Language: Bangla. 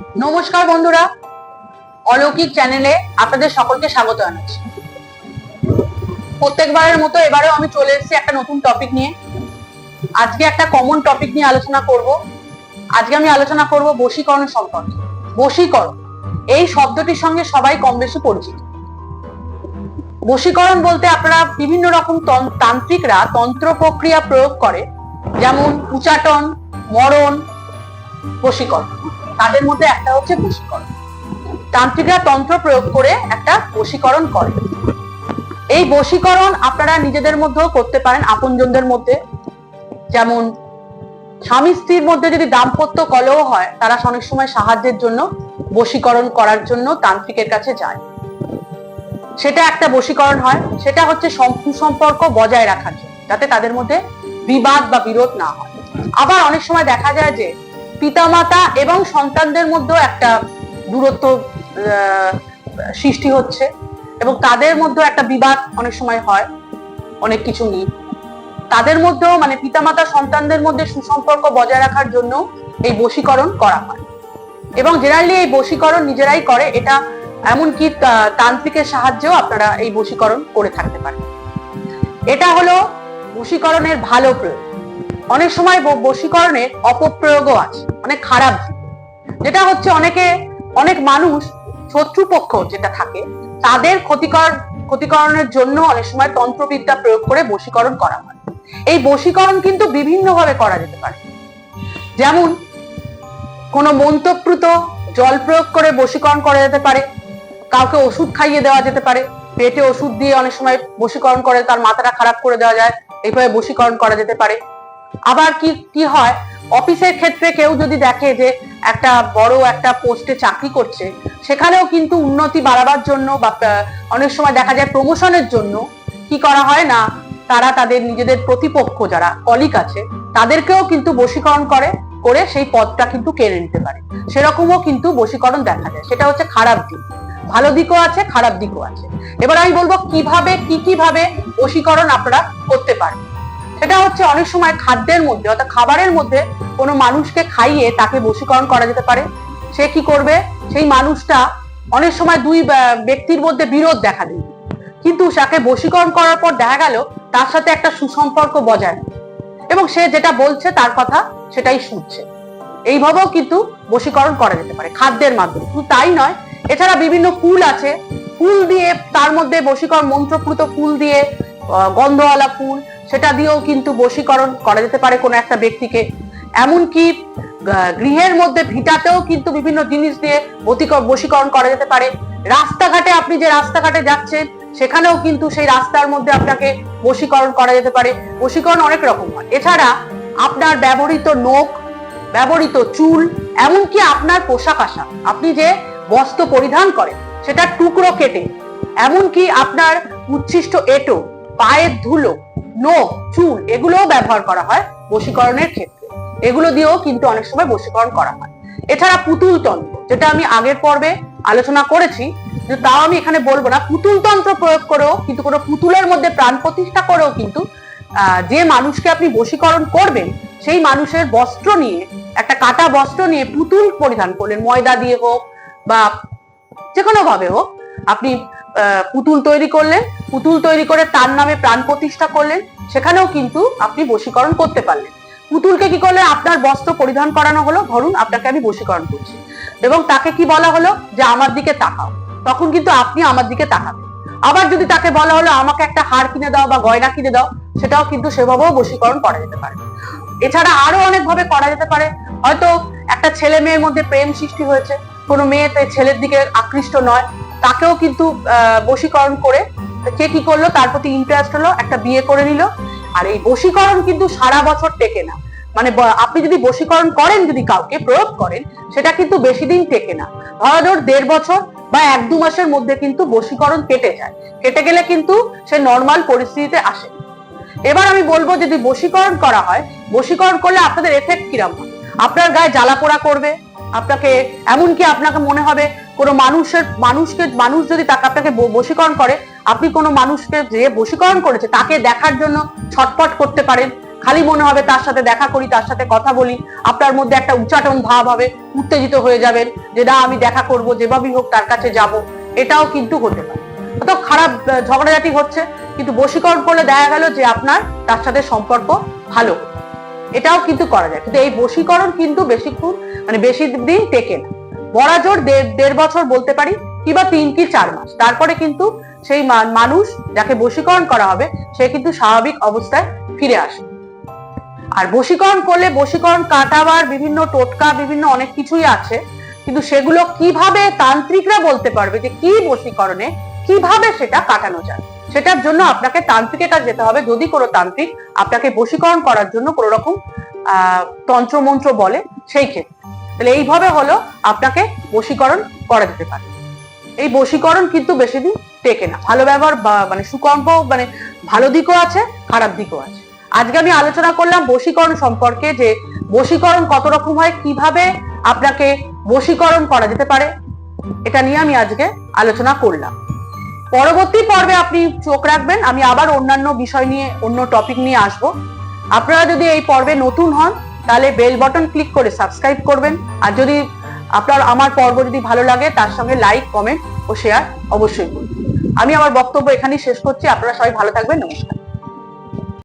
নমস্কার বন্ধুরা, অলৌকিক চ্যানেলে আপনাদের সকলকে স্বাগত জানাচ্ছি। প্রত্যেকবারের মতো এবারেও আমি চলে এসেছি একটা নতুন টপিক নিয়ে। আজকে একটা কমন টপিক নিয়ে আলোচনা করব। আজকে আমি আলোচনা করব বশীকরণ সম্পর্কে। বশীকরণ, এই শব্দটির সঙ্গে সবাই কম বেশি পরিচিত। বশীকরণ বলতে আপনারা বিভিন্ন রকম তন- তান্ত্রিকরা তন্ত্র প্রক্রিয়া প্রয়োগ করে, যেমন উচাটন মরণ, বশীকরণ। তাদের মধ্যে একটা হচ্ছে বশীকরণ। তান্ত্রিকরা তন্ত্র প্রয়োগ করে একটা বশীকরণ করে। এই বশীকরণ আপনারা নিজেদের মধ্যেও করতে পারেন আপনজনদের মধ্যে। যেমন স্বামী স্ত্রীর মধ্যে যদি দাম্পত্য কলহ হয়, তারা অনেক সময় সাহায্যের জন্য বশীকরণ করার জন্য তান্ত্রিকের কাছে যায়। সেটা একটা বশীকরণ হয়, সেটা হচ্ছে সম- সুসম্পর্ক বজায় রাখার জন্য, যাতে তাদের মধ্যে বিবাদ বা বিরোধ না হয়। আবার অনেক সময় দেখা যায় যে পিতামাতা এবং সন্তানদের মধ্যেও একটা দূরত্ব সৃষ্টি হচ্ছে এবং তাদের মধ্যেও একটা বিবাদ অনেক সময় হয়, অনেক কিছু নিয়ে। তাদের মধ্যেও মানে পিতামাতা সন্তানদের মধ্যে সুসম্পর্ক বজায় রাখার জন্য এই বশীকরণ করা হয়। এবং জেনারেলি এই বশীকরণ নিজেরাই করে, এটা এমনকি তান্ত্রিকের সাহায্যেও আপনারা এই বশীকরণ করে থাকতে পারেন। এটা হলো বশীকরণের ভালো প্রয়োগ। অনেক সময় বশীকরণের অপপ্রয়োগও আছে, অনেক খারাপ যেটা হচ্ছে অনেকে, অনেক মানুষ শত্রুপক্ষ যেটা থাকে, তাদের ক্ষতিকর ক্ষতিকরণের জন্য অনেক সময় তন্ত্রবিদ্যা প্রয়োগ করে বশীকরণ করা হয়। এই বশীকরণ কিন্তু বিভিন্নভাবে করা যেতে পারে। যেমন, কোনো মন্তপ্রুত জল প্রয়োগ করে বশীকরণ করা যেতে পারে, কাউকে ওষুধ খাইয়ে দেওয়া যেতে পারে, পেটে ওষুধ দিয়ে অনেক সময় বশীকরণ করে তার মাথাটা খারাপ করে দেওয়া যায়, এইভাবে বশীকরণ করা যেতে পারে। আবার কি কি হয়? অফিসের ক্ষেত্রে কেউ যদি দেখে যে একটা বড় একটা পোস্টে চাকরি করছে, সেখানেও কিন্তু উন্নতি বাড়াবার জন্য বা অনেক সময় দেখা যায় প্রমোশনের জন্য কি করা হয় না, তারা তাদের নিজেদের প্রতিপক্ষ যারা কলিক আছে, তাদেরকেও কিন্তু বশীকরণ করে করে সেই পদটা কিন্তু কেড়ে নিতে পারে। সেরকমও কিন্তু বশীকরণ দেখা যায়। সেটা হচ্ছে খারাপ দিক। ভালো দিকও আছে, খারাপ দিকও আছে। এবার আমি বলব কীভাবে, কি কীভাবে বশীকরণ আপনারা করতে পারেন সেটা হচ্ছে অনেক সময় খাদ্যের মধ্যে, অর্থাৎ খাবারের মধ্যে কোনো মানুষকে খাইয়ে তাকে বশীকরণ করা যেতে পারে। সে কি করবে? সেই মানুষটা অনেক সময় দুই ব্যক্তির মধ্যে বিরোধ দেখা দিবে কিন্তু তাকে বশীকরণ করার পর দেখা গেল তার সাথে একটা সুসম্পর্ক বজায় এবং সে যেটা বলছে তার কথা সেটাই শুনছে। এইভাবেও কিন্তু বশীকরণ করা যেতে পারে খাদ্যের মাধ্যমে। শুধু তাই নয়, এছাড়া বিভিন্ন ফুল আছে। ফুল দিয়ে তার মধ্যে বশীকরণ, মন্ত্রপ্রুত ফুল দিয়ে গন্ধওয়ালা ফুল সেটা দিয়েও কিন্তু বশীকরণ করা যেতে পারে কোনো একটা ব্যক্তিকে। এমনকি গৃহের মধ্যে ভিটাতেও কিন্তু বিভিন্ন জিনিস দিয়ে বশীকরণ করা যেতে পারে। রাস্তাঘাটে আপনি যে রাস্তাঘাটে যাচ্ছেন, সেখানেও কিন্তু সেই রাস্তার মধ্যে আপনাকে বশীকরণ করা যেতে পারে। বশীকরণ অনেক রকম হয়। এছাড়া আপনার ব্যবহৃত নখ, ব্যবহৃত চুল, এমনকি আপনার পোশাক আশাক, আপনি যে বস্ত্র পরিধান করেন, সেটা টুকরো কেটে, এমনকি আপনার উচ্ছিষ্ট এটো, পায়ের ধুলো নখ চুল এগুলোও ব্যবহার করা হয় বশীকরণের ক্ষেত্রে। এগুলো দিয়েও কিন্তু অনেক সময় বশীকরণ করা হয়। এছাড়া পুতুল তন্ত্র, যেটা আমি আগের পর্বে আলোচনা করেছি, যে তাও আমি এখানে বলব না, পুতুল তন্ত্র প্রয়োগ করেও কিন্তু কোনো পুতুলের মধ্যে প্রাণ প্রতিষ্ঠা করেও কিন্তু যে মানুষকে আপনি বশীকরণ করবেন, সেই মানুষের বস্ত্র নিয়ে, একটা কাটা বস্ত্র নিয়ে পুতুল পরিধান করলেন। ময়দা দিয়ে হোক বা যে কোনো ভাবে হোক, আপনি পুতুল তৈরি করলেন, পুতুল তৈরি করে তার নামে প্রাণ প্রতিষ্ঠা করলেন, সেখানেও কিন্তু আপনি বশীকরণ করতে পারলেন। পুতুলকে কি করলেন আপনার বস্ত্র পরিধান করানো হলো, ধরুন আপনাকে আমি বশীকরণ করছি। এবং তাকে কি বলা হলো? যে আমার দিকে তাকাও। তখন কিন্তু আপনি আমার দিকে তাকাবেন। আবার যদি তাকে বলা হলো, আমাকে একটা হার কিনে দাও বা গয়না কিনে দাও, সেটাও কিন্তু সেভাবেও বশীকরণ করা যেতে পারে। এছাড়া আরও অনেক ভাবে করা যেতে পারে। হয়তো একটা ছেলে মেয়ের মধ্যে প্রেম সৃষ্টি হয়েছে। কোনো মেয়ে ছেলের দিকে আকৃষ্ট নয়। তাকেও কিন্তু আহ, বশীকরণ করে কে কি করল তার প্রতি ইন্টারেস্ট হলো একটা বিয়ে করে নিল। আর এই বশীকরণ কিন্তু সারা বছর টেকে না। মানে আপনি যদি বশীকরণ করেন যদি কাউকে প্রয়োগ করেন সেটা কিন্তু বেশি দিন টেকে না। ধরা ধর দেড় বছর বা এক দু মাসের মধ্যে কিন্তু বশীকরণ কেটে যায়। কেটে গেলে কিন্তু সে নর্মাল পরিস্থিতিতে আসে। এবার আমি বলব যদি বশীকরণ করা হয় বশীকরণ করলে আপনাদের এফেক্ট কিরম হয়? আপনার গায়ে জ্বালা পোড়া করবে আপনাকে এমনকি আপনাকে মনে হবে কোনো মানুষের, মানুষকে, মানুষ যদি তাকে আপনাকে বশীকরণ করে, আপনি কোনো মানুষকে যে বশীকরণ করেছে, তাকে দেখার জন্য ছটপট করতে পারেন। খালি মনে হবে তার সাথে দেখা করি, তার সাথে কথা বলি, আপনার মধ্যে একটা উচ্চাটন ভাব হবে, উত্তেজিত হয়ে যাবেন যে, না, আমি দেখা করব, যেভাবেই হোক তার কাছে যাব। এটাও কিন্তু হতে পারে। তো খারাপ ঝগড়াঝাটি হচ্ছে, কিন্তু বশীকরণ করলে দেখা গেল যে, আপনার তার সাথে সম্পর্ক ভালো। এটাও কিন্তু করা যায়। কিন্তু এই বশীকরণ কিন্তু বেশিক্ষণ মানে বেশি দিন টেকে না। বড়া জোর দেড় বছর বলতে পারি, কিংবা তিন কি চার মাস। তারপরে কিন্তু সেই মানুষ যাকে বশীকরণ করা হবে, সে কিন্তু স্বাভাবিক অবস্থায় ফিরে আসে। আর বশীকরণ করলে বশীকরণ কাটাবার বিভিন্ন টোটকা, বিভিন্ন অনেক কিছুই আছে, কিন্তু সেগুলো কীভাবে তান্ত্রিকরা বলতে পারবে যে কি বশীকরণে, কীভাবে সেটা কাটানো যায়? সেটার জন্য আপনাকে তান্ত্রিকের কাছে যেতে হবে। যদি কোনো তান্ত্রিক আপনাকে বশীকরণ করার জন্য কোনো রকম, আহ তন্ত্র মন্ত্র বলে, সেই ক্ষেত্রে। তাহলে এইভাবে হলো আপনাকে বশীকরণ করা যেতে পারে। এই বশীকরণ কিন্তু বেশি দিন টেকে না। ভালো ব্যবহার মানে সুকম্প মানে ভালো দিকও আছে, খারাপ দিকও আছে। আজকে আমি আলোচনা করলাম বশীকরণ সম্পর্কে যে বশীকরণ কত রকম হয়, কীভাবে আপনাকে বশীকরণ করা যেতে পারে, এটা নিয়ে আমি আজকে আলোচনা করলাম। পরবর্তী পর্বে আপনি চোখ রাখবেন, আমি আবার অন্যান্য বিষয় নিয়ে, অন্য টপিক নিয়ে আসব। আপনারা যদি এই পর্বে নতুন হন তাহলে বেল বটন ক্লিক করে সাবস্ক্রাইব করবেন। আর যদি আপনার, আমার পর্ব যদি ভালো লাগে, তার সঙ্গে লাইক কমেন্ট ও শেয়ার অবশ্যই করুন। আমি আমার বক্তব্য এখানেই শেষ করছি। আপনারা সবাই ভালো থাকবেন। নমস্কার।